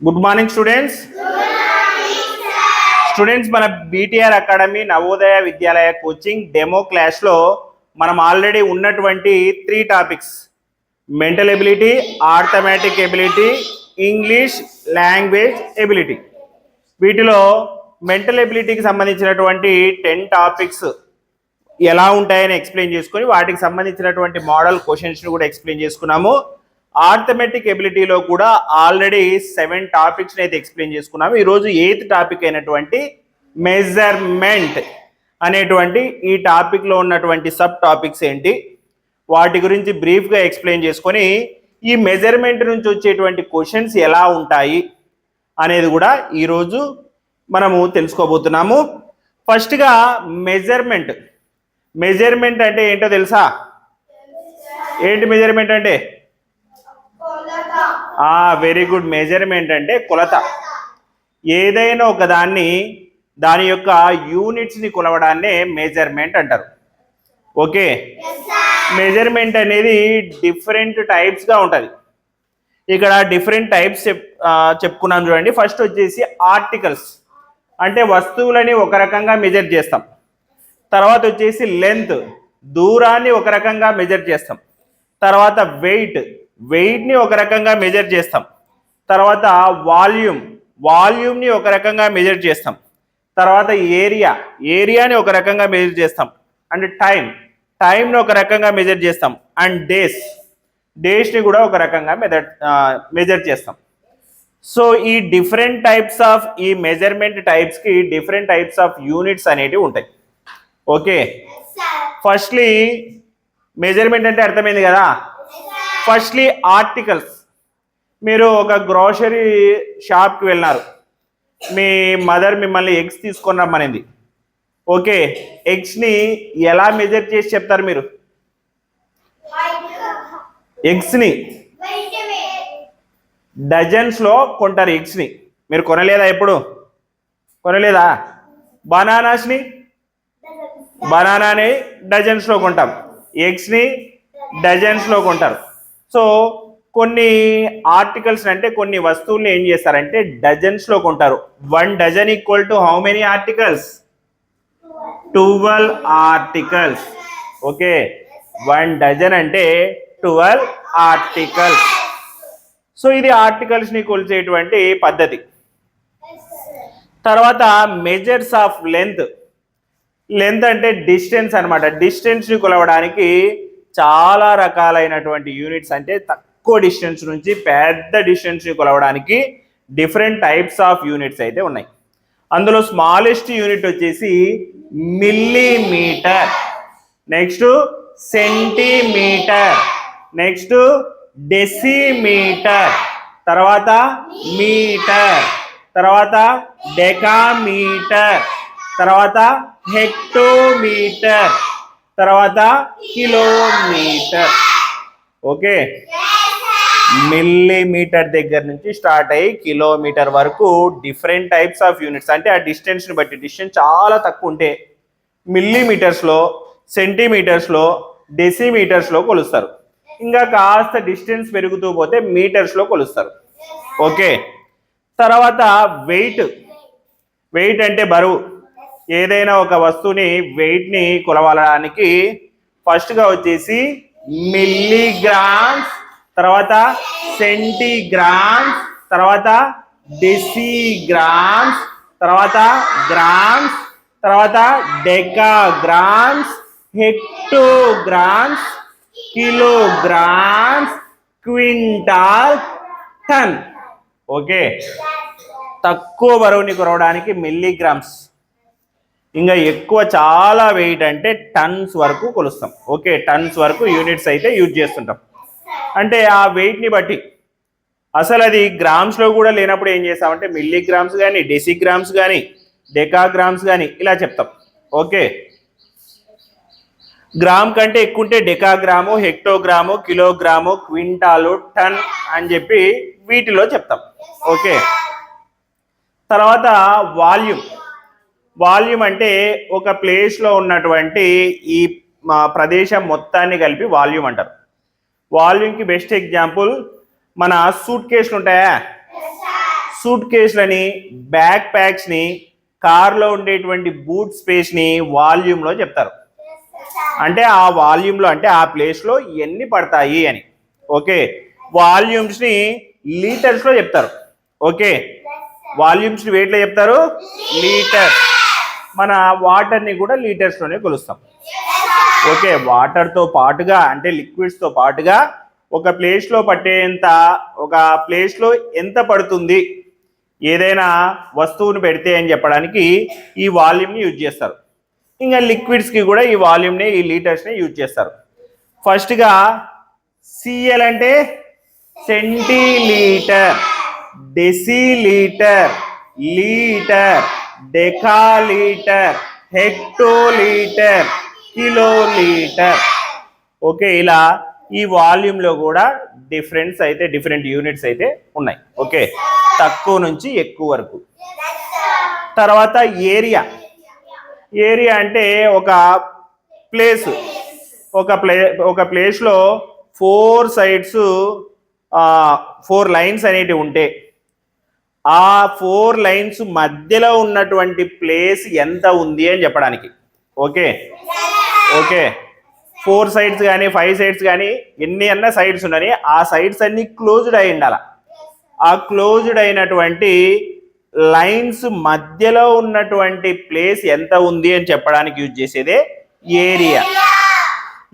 Good morning students students మన BTR academy Navodaya Vidyalaya coaching demo క్లాస్లో మనం already ఉన్నటువంటి three topics mental ability arithmetic ability English language ability వీటిలో mental ఎబిలిటీకి సంబంధించినటువంటి టెన్ టాపిక్స్ ఎలా ఉంటాయని ఎక్స్ప్లెయిన్ చేసుకొని వాటికి సంబంధించినటువంటి మోడల్ క్వశ్చన్స్ని కూడా ఎక్స్ప్లెయిన్ చేసుకున్నాము. ఆర్థమెటిక్ ఎబిలిటీలో కూడా ఆల్రెడీ సెవెన్ టాపిక్స్ని అయితే ఎక్స్ప్లెయిన్ చేసుకున్నాము. ఈరోజు ఎయిత్ టాపిక్ అయినటువంటి మెజర్మెంట్ అనేటువంటి ఈ టాపిక్లో ఉన్నటువంటి సబ్ టాపిక్స్ ఏంటి? వాటి గురించి బ్రీఫ్గా ఎక్స్ప్లెయిన్ చేసుకొని ఈ మెజర్మెంట్ నుంచి వచ్చేటువంటి క్వశ్చన్స్ ఎలా ఉంటాయి అనేది కూడా ఈరోజు మనము తెలుసుకోబోతున్నాము. ఫస్ట్గా మెజర్మెంట్. మెజర్మెంట్ అంటే ఏంటో తెలుసా? ఏంటి మెజర్మెంట్ అంటే? ఆ వెరీ గుడ్ మెజర్మెంట్ అంటే కొలత. ఏదైనా ఒక దాన్ని దాని యొక్క యూనిట్స్ని కొలవడాన్నే మెజర్మెంట్ అంటారు. ఓకే? మెజర్మెంట్ అనేది డిఫరెంట్ టైప్స్గా ఉంటుంది. ఇక్కడ డిఫరెంట్ టైప్స్ చెప్ చెప్పుకున్నాం చూడండి. ఫస్ట్ వచ్చేసి ఆర్టికల్స్ అంటే వస్తువులని ఒక రకంగా మెజర్ చేస్తాం. తర్వాత వచ్చేసి లెంత్ దూరాన్ని ఒక రకంగా మెజర్ చేస్తాం. తర్వాత వెయిట్ వెయిట్ని ఒక రకంగా మెజర్ చేస్తాం. తర్వాత వాల్యూమ్ వాల్యూమ్ని ఒక రకంగా మెజర్ చేస్తాం. తర్వాత ఏరియా ఏరియాని ఒక రకంగా మెజర్ చేస్తాం. అండ్ టైం టైంని ఒక రకంగా మెజర్ చేస్తాం. అండ్ డేస్ డేస్ని కూడా ఒక రకంగా మెజర్ మెజర్ చేస్తాం. సో ఈ డిఫరెంట్ టైప్స్ ఆఫ్ ఈ మెజర్మెంట్ టైప్స్కి డిఫరెంట్ టైప్స్ ఆఫ్ యూనిట్స్ అనేటివి ఉంటాయి. ఓకే? ఫస్ట్లీ మెజర్మెంట్ అంటే అర్థమైంది కదా? Firstly articles. మీరు ఒక గ్రోసరీ షాప్కి వెళ్ళినారు. మీ మదర్ మిమ్మల్ని ఎగ్స్ తీసుకొని రమ్మనింది. ఓకే ఎగ్స్ని ఎలా మెజర్ చేసి చెప్తారు మీరు? ఎగ్స్ని డజన్స్లో కొంటారు ఎగ్స్ని. మీరు కొనలేదా ఎప్పుడు? కొనలేదా? బనానాస్ని? బనానాని డజన్స్లో కొంటాం. ఎగ్స్ని డజన్స్లో కొంటారు. సో కొన్ని ఆర్టికల్స్ అంటే కొన్ని వస్తువుల్ని ఏం చేస్తారంటే డజన్స్లో కొంటారు. One dozen equal to how many articles twelve articles okay one dozen అంటే ట్వెల్వ్ ఆర్టికల్స్ సో ఇది ఆర్టికల్స్ని కొలిచేటువంటి పద్ధతి. తర్వాత మెజర్స్ ఆఫ్ లెంత్ లెంత్ అంటే డిస్టెన్స్ అనమాట డిస్టెన్స్ని కొలవడానికి చాలా రకాలైనటువంటి యూనిట్స్ అంటే తక్కువ డిస్టెన్స్ నుంచి పెద్ద డిస్టెన్స్ని కొలవడానికి డిఫరెంట్ టైప్స్ ఆఫ్ యూనిట్స్ అయితే ఉన్నాయి. అందులో స్మాలెస్ట్ యూనిట్ వచ్చేసి millimetre next centimetre next decimetre తర్వాత మీటర్ తర్వాత డెకామీటర్ తర్వాత హెక్టోమీటర్ తర్వాత కిలోమీటర్. ఓకే? మిల్లీమీటర్ దగ్గర నుంచి స్టార్ట్ అయ్యి కిలోమీటర్ వరకు డిఫరెంట్ టైప్స్ ఆఫ్ యూనిట్స్ అంటే ఆ డిస్టెన్స్ని బట్టి డిస్టెన్స్ చాలా తక్కువ ఉంటే మిల్లీమీటర్స్లో సెంటీమీటర్స్లో డెసిమీటర్స్లో కొలుస్తారు. ఇంకా కాస్త డిస్టెన్స్ పెరుగుతూ పోతే మీటర్స్లో కొలుస్తారు. ఓకే? తర్వాత వెయిట్ వెయిట్ అంటే బరువు. ఏదైనా ఒక వస్తువుని వెయిట్ని కొలవడానికి ఫస్ట్గా వచ్చేసి మిల్లీగ్రామ్స్ తర్వాత సెంటీగ్రామ్స్ తర్వాత డెసిగ్రామ్స్ తర్వాత గ్రామ్స్ తర్వాత decagrams hectograms kilograms quintal ton okay తక్కువ బరువుని కొరవడానికి మిల్లీగ్రామ్స్ ఇంకా ఎక్కువ చాలా వెయిట్ అంటే టన్స్ వరకు కొలుస్తాం. ఓకే టన్స్ వరకు యూనిట్స్ అయితే యూజ్ చేస్తుంటాం. అంటే ఆ వెయిట్ని బట్టి అసలు అది గ్రామ్స్లో కూడా లేనప్పుడు ఏం చేస్తామంటే మిల్లీగ్రామ్స్ కానీ డెసిగ్రామ్స్ కానీ డెకాగ్రామ్స్ కానీ ఇలా చెప్తాం. ఓకే గ్రామ్ కంటే ఎక్కువ ఉంటే డెకాగ్రాము హెక్టోగ్రాము కిలోగ్రాము క్వింటాలు టన్ అని చెప్పి వీటిలో చెప్తాం. ఓకే తర్వాత వాల్యూమ్ వాల్యూమ్ అంటే ఒక ప్లేస్లో ఉన్నటువంటి ఈ మా ప్రదేశం మొత్తాన్ని కలిపి వాల్యూమ్ అంటారు. వాల్యూమ్కి బెస్ట్ ఎగ్జాంపుల్ మన సూట్ కేసులు ఉంటాయా? సూట్ కేసులని బ్యాక్ ప్యాక్స్ని కార్లో ఉండేటువంటి బూట్ స్పేస్ని వాల్యూమ్లో చెప్తారు. అంటే ఆ వాల్యూమ్లో అంటే ఆ ప్లేస్లో ఎన్ని పడతాయి అని. ఓకే? వాల్యూమ్స్ని లీటర్స్లో చెప్తారు. ఓకే? వాల్యూమ్స్ని వెయిట్లో చెప్తారు. లీటర్ మన వాటర్ని కూడా లీటర్స్లోనే కొలుస్తాం. ఓకే వాటర్తో పాటుగా అంటే లిక్విడ్స్తో పాటుగా ఒక ప్లేస్లో పట్టేంత ఒక ప్లేస్లో ఎంత పడుతుంది ఏదైనా వస్తువును పెడితే అని చెప్పడానికి ఈ వాల్యూమ్ని యూజ్ చేస్తారు. ఇంకా లిక్విడ్స్కి కూడా ఈ వాల్యూమ్ని ఈ లీటర్స్ని యూజ్ చేస్తారు. ఫస్ట్గా సిఎల్ అంటే centilitre decilitre litre decalitre hectolitre kilolitre. Okay ఇలా ఈ వాల్యూమ్లో కూడా డిఫరెన్స్ అయితే డిఫరెంట్ యూనిట్స్ అయితే ఉన్నాయి. ఓకే తక్కువ నుంచి ఎక్కువ వరకు. తర్వాత ఏరియా. ఏరియా అంటే ఒక ప్లేస్. ఒక ప్లే ఒక ప్లేస్లో ఫోర్ సైడ్స్ ఫోర్ లైన్స్ అనేటివి ఉంటే ఆ ఫోర్ లైన్స్ మధ్యలో ఉన్నటువంటి ప్లేస్ ఎంత ఉంది అని చెప్పడానికి. ఓకే? ఓకే. ఫోర్ సైడ్స్ కానీ ఫైవ్ సైడ్స్ కానీ ఎన్ని అన్న సైడ్స్ ఉన్నాయి. ఆ సైడ్స్ అన్ని క్లోజ్డ్ అయి ఉండాల. ఆ క్లోజ్డ్ అయినటువంటి లైన్స్ మధ్యలో ఉన్నటువంటి ప్లేస్ ఎంత ఉంది అని చెప్పడానికి యూజ్ చేసేదే ఏరియా.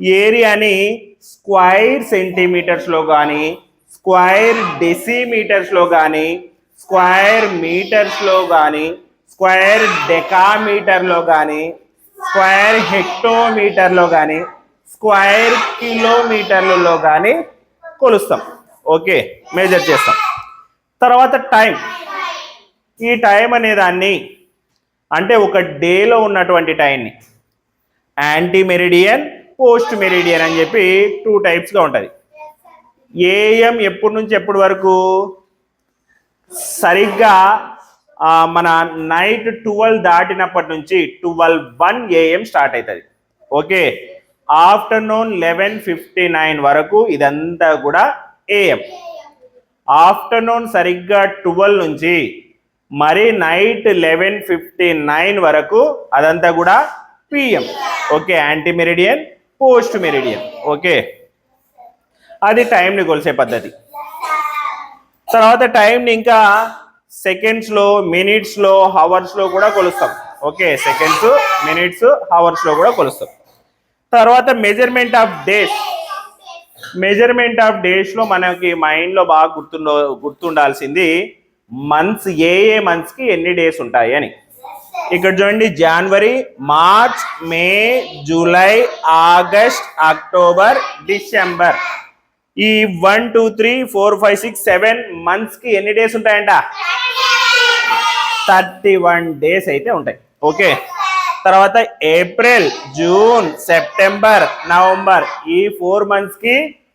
ఏరియాని స్క్వైర్ సెంటీమీటర్స్లో కానీ స్క్వైర్ డెసిమీటర్స్లో కానీ స్క్వైర్ మీటర్స్లో కానీ స్క్వైర్ డెకామీటర్లో కానీ స్క్వైర్ హెక్టోమీటర్లో కానీ స్క్వైర్ కిలోమీటర్లలో కానీ కొలుస్తాం. ఓకే మేజర్ చేస్తాం. తర్వాత టైం. ఈ టైం అనేదాన్ని అంటే ఒక డేలో ఉన్నటువంటి టైంని. యాంటీ మెరిడియన్ పోస్ట్ మెరిడియన్ అని చెప్పి టూ టైప్స్గా ఉంటుంది. ఏఎం ఎప్పటి నుంచి ఎప్పటి వరకు? సరిగ్గా మన నైట్ ట్వెల్వ్ దాటినప్పటి నుంచి ట్వెల్వ్ వన్ ఏఎం స్టార్ట్ అవుతుంది okay? Afternoon eleven fifty nine వరకు ఇదంతా కూడా ఏఎం. ఆఫ్టర్నూన్ సరిగ్గా ట్వెల్వ్ నుంచి మరి నైట్ లెవెన్ ఫిఫ్టీ నైన్ వరకు అదంతా కూడా PM. Okay? Anti meridian post meridian. Okay? అది టైంని కొలిసే పద్ధతి. తర్వాత టైంని ఇంకా సెకండ్స్లో మినిట్స్లో హవర్స్లో కూడా కొలుస్తాం. ఓకే సెకండ్స్ మినిట్స్ హవర్స్లో కూడా కొలుస్తాం. తర్వాత measurement of days measurement of డేస్లో మనకి మైండ్లో బాగా గుర్తుండో గుర్తుండాల్సింది మంత్స్ ఏ ఏ మంత్స్కి ఎన్ని డేస్ ఉంటాయి అని. ఇక్కడ చూడండి January March May July August October December ఈ one two three four five six seven మంత్స్కి ఎన్ని డేస్ ఉంటాయంట? థర్టీ వన్ డేస్ అయితే ఉంటాయి. ఓకే తర్వాత ఏప్రిల్ జూన్ సెప్టెంబర్ నవంబర్ ఈ ఫోర్ మంత్స్కి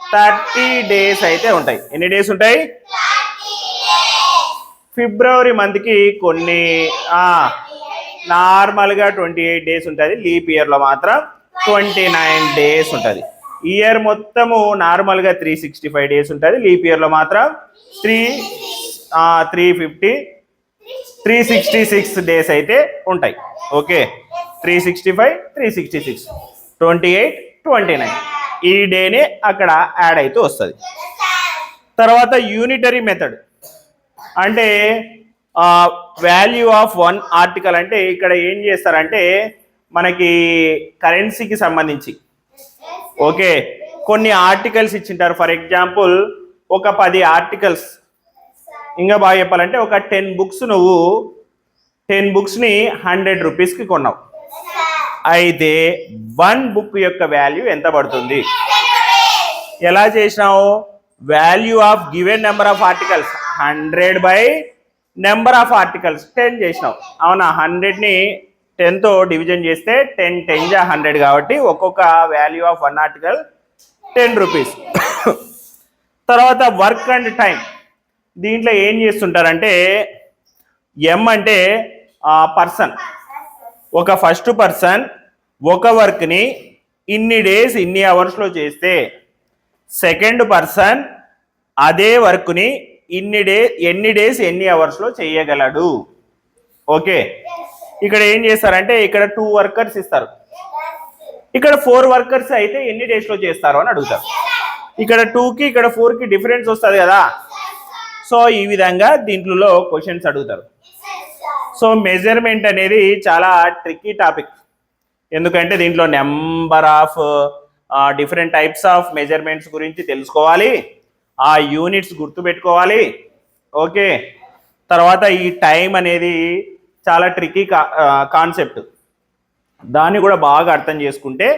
థర్టీ డేస్ అయితే ఉంటాయి. ఎన్ని డేస్ ఉంటాయి? ఫిబ్రవరి మంత్కి కొన్ని నార్మల్గా ట్వంటీ ఎయిట్ డేస్ ఉంటుంది. లీప్ ఇయర్లో మాత్రం ట్వంటీ నైన్ డేస్ ఉంటుంది. ఇయర్ మొత్తము నార్మల్గా త్రీ సిక్స్టీ ఫైవ్ డేస్ ఉంటుంది లీప్ ఇయర్లో మాత్రం three three fifty three sixty six days అయితే ఉంటాయి. Okay three sixty five three sixty six twenty eight twenty nine ఈ డేనే అక్కడ యాడ్ అయితే వస్తుంది. తర్వాత యూనిటరీ మెథడ్ అంటే వాల్యూ ఆఫ్ వన్ ఆర్టికల్ అంటే ఇక్కడ ఏం చేస్తారంటే మనకి కరెన్సీకి సంబంధించి ఓకే. కొన్ని ఆర్టికల్స్ ఇచ్చింటారు. ఫర్ ఎగ్జాంపుల్ ఒక పది ఆర్టికల్స్. ఇంకా బాగా చెప్పాలంటే ఒక టెన్ బుక్స్ నువ్వు టెన్ బుక్స్ని హండ్రెడ్ రూపీస్కి కొన్నావు. అయితే వన్ బుక్ యొక్క వాల్యూ ఎంత పడుతుంది? ఎలా చేసినావు? Value of given number of articles. Hundred by number of articles. Ten చేసినావు. అవునా? హండ్రెడ్ని టెన్తో డివిజన్ చేస్తే టెన్ టెన్ జా హండ్రెడ్ కాబట్టి ఒక్కొక్క value of one article ten rupees. తర్వాత వర్క్ అండ్ టైం దీంట్లో ఏం చేస్తుంటారంటే ఎం అంటే పర్సన్. ఒక ఫస్ట్ పర్సన్ ఒక వర్క్ని ఇన్ని డేస్ ఇన్ని అవర్స్లో చేస్తే సెకండ్ పర్సన్ అదే వర్క్ని ఇన్ని డే ఎన్ని డేస్ ఎన్ని అవర్స్లో చేయగలడు? ఓకే? ఇక్కడ ఏం చేస్తారంటే ఇక్కడ టూ వర్కర్స్ ఇస్తారు. ఇక్కడ ఫోర్ వర్కర్స్ అయితే ఎన్ని డేస్లో చేస్తారు అని అడుగుతారు. ఇక్కడ టూకి ఇక్కడ ఫోర్కి డిఫరెన్స్ వస్తుంది కదా. సో ఈ విధంగా దీంట్లో క్వశ్చన్స్ అడుగుతారు. సో మెజర్మెంట్ అనేది చాలా ట్రిక్కీ టాపిక్ ఎందుకంటే దీంట్లో number of different types of measurements గురించి తెలుసుకోవాలి. ఆ యూనిట్స్ గుర్తుపెట్టుకోవాలి. ఓకే. తర్వాత ఈ టైం అనేది చాలా ట్రిక్కీ కాన్సెప్ట్ దాన్ని కూడా బాగా అర్థం చేసుకుంటే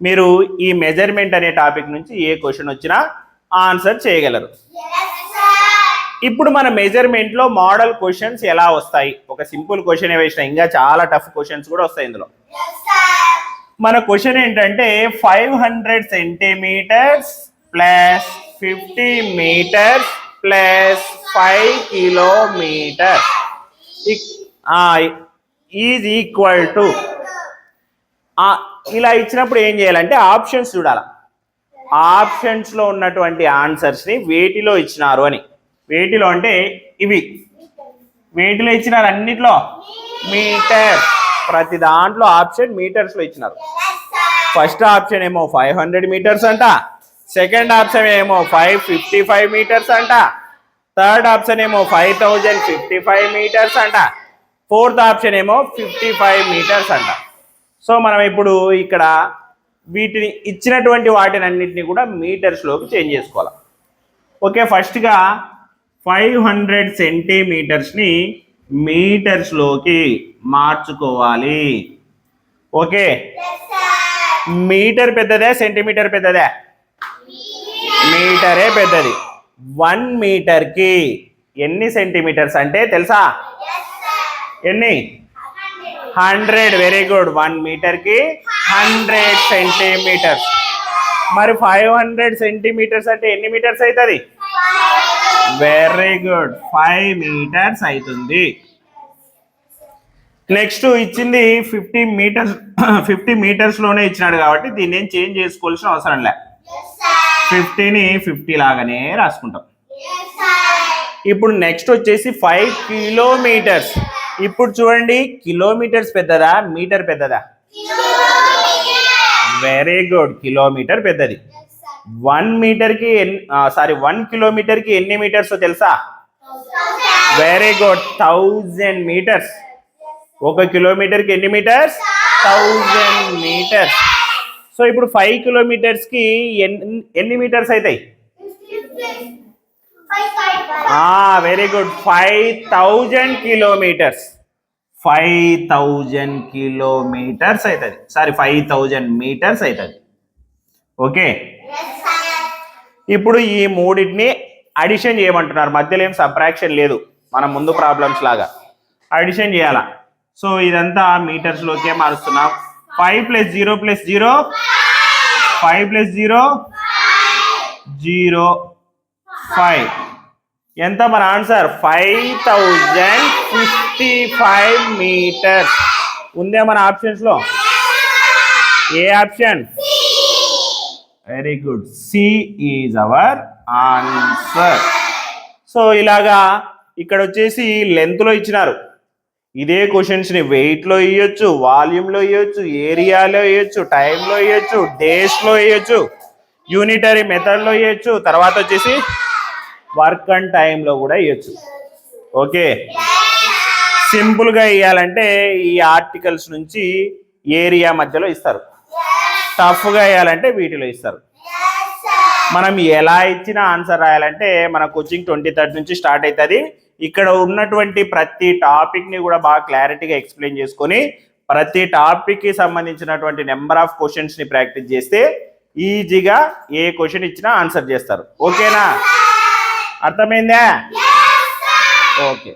మీరు ఈ మెజర్మెంట్ అనే టాపిక్ నుంచి ఏ క్వశ్చన్ వచ్చినా ఆన్సర్ చేయగలరు. ఇప్పుడు మన మెజర్మెంట్లో మోడల్ క్వశ్చన్స్ ఎలా వస్తాయి? ఒక సింపుల్ క్వశ్చన్ వేసిన ఇంకా చాలా టఫ్ క్వశ్చన్స్ కూడా వస్తాయి ఇందులో. మన క్వశ్చన్ ఏంటంటే five hundred centimetres plus fifty metres plus five kilometres is equal to ఇలా ఇచ్చినప్పుడు ఏం చేయాలంటే ఆప్షన్స్ చూడాలి. ఆప్షన్స్లో ఉన్నటువంటి ఆన్సర్స్ని వేటిలో ఇచ్చినారు అని. వేటిలో అంటే ఇవి. వేటిలో ఇచ్చినారు అన్నిట్లో? మీటర్ ప్రతి దాంట్లో ఆప్షన్ మీటర్స్లో ఇచ్చినారు. ఫస్ట్ ఆప్షన్ ఏమో ఫైవ్ హండ్రెడ్ మీటర్స్ అంట. సెకండ్ ఆప్షన్ ఏమో ఫైవ్ ఫిఫ్టీ ఫైవ్ మీటర్స్ అంట. థర్డ్ ఆప్షన్ ఏమో five thousand fifty five metres అంట. ఫోర్త్ ఆప్షన్ ఏమో ఫిఫ్టీ ఫైవ్ మీటర్స్ అంట. సో మనం ఇప్పుడు ఇక్కడ వీటిని ఇచ్చినటువంటి వాటిని అన్నింటినీ కూడా మీటర్స్లోకి చేంజ్ చేసుకోవాలి. ఓకే ఫస్ట్గా ఫైవ్ హండ్రెడ్ సెంటీమీటర్స్ని మీటర్స్లోకి మార్చుకోవాలి. ఓకే మీటర్ పెద్దదే సెంటీమీటర్ పెద్దదే? మీటరే పెద్దది. వన్ మీటర్కి ఎన్ని సెంటీమీటర్స్ అంటే తెలుసా? ఎన్ని? హండ్రెడ్. Very good. వన్ మీటర్కి హండ్రెడ్ సెంటీమీటర్స్. మరి ఫైవ్ హండ్రెడ్ సెంటీమీటర్స్ అంటే ఎన్ని మీటర్స్ అవుతుంది వెరీ గుడ్. ఫైవ్ మీటర్స్ అవుతుంది నెక్స్ట్ ఇచ్చింది ఫిఫ్టీ మీటర్స్ ఫిఫ్టీ మీటర్స్లోనే ఇచ్చినాడు కాబట్టి దీన్ని ఏం చేంజ్ చేసుకోవాల్సిన అవసరం లే. ఫిఫ్టీని ఫిఫ్టీ లాగానే రాసుకుంటాం. ఇప్పుడు నెక్స్ట్ వచ్చేసి ఫైవ్ కిలోమీటర్స్. ఇప్పుడు చూడండి కిలోమీటర్స్ పెద్దదా మీటర్ పెద్దదా? వెరీ గుడ్ కిలోమీటర్ పెద్దది. వన్ మీటర్కి సారీ వన్ కిలోమీటర్కి ఎన్ని మీటర్స్ తెలుసా? వెరీ గుడ్ థౌజండ్ మీటర్స్ ఒక కిలోమీటర్కి ఎన్ని మీటర్స్ థౌజండ్ మీటర్స్ సో ఇప్పుడు ఫైవ్ కిలోమీటర్స్కి ఎన్ని ఎన్ని మీటర్స్ అవుతాయి very good five thousand kilometres five thousand kilometres అవుతుంది సారీ ఫైవ్ థౌజండ్ మీటర్స్ అవుతుంది ఓకే ఇప్పుడు ఈ మూడింటిని అడిషన్ చేయమంటున్నారు. మధ్యలో ఏం సబ్ట్రాక్షన్ లేదు. మన ముందు ప్రాబ్లమ్స్ లాగా. అడిషన్ చేయాలా? సో ఇదంతా మీటర్స్లోకే మారుస్తున్నాం. Five plus zero plus zero five plus zero zero five. ఎంత మన answer? Five thousand fifty five metres. ఉందే మన ఆప్షన్స్లో? ఏ option? Very good. C is our answer. So ఇలాగా ఇక్కడ వచ్చేసి లెంత్లో ఇచ్చినారు. ఇదే క్వశ్చన్స్ని వెయిట్లో ఇవ్వచ్చు వాల్యూమ్లో ఇవ్వచ్చు ఏరియాలో ఇవ్వచ్చు టైంలో ఇవ్వచ్చు డేస్లో ఇవ్వచ్చు యూనిటరీ మెథడ్లో ఇవ్వచ్చు తర్వాత వచ్చేసి వర్క్ అండ్ టైంలో కూడా ఇవ్వచ్చు ఓకే? సింపుల్గా ఇవ్వాలంటే ఈ ఆర్టికల్స్ నుంచి ఏరియా మధ్యలో ఇస్తారు. టఫ్గా వేయాలంటే వీటిలో ఇస్తారు. మనం ఎలా ఇచ్చిన ఆన్సర్ రాయాలంటే మన కోచింగ్ ట్వంటీ థర్డ్ నుంచి స్టార్ట్ అవుతుంది ఇక్కడ ఉన్నటువంటి ప్రతి టాపిక్ని కూడా బాగా క్లారిటీగా ఎక్స్ప్లెయిన్ చేసుకొని ప్రతి టాపిక్కి సంబంధించినటువంటి నెంబర్ ఆఫ్ క్వశ్చన్స్ని ప్రాక్టీస్ చేస్తే ఈజీగా ఏ క్వశ్చన్ ఇచ్చినా ఆన్సర్ చేస్తారు. ఓకేనా? అర్థమైందా? ఓకే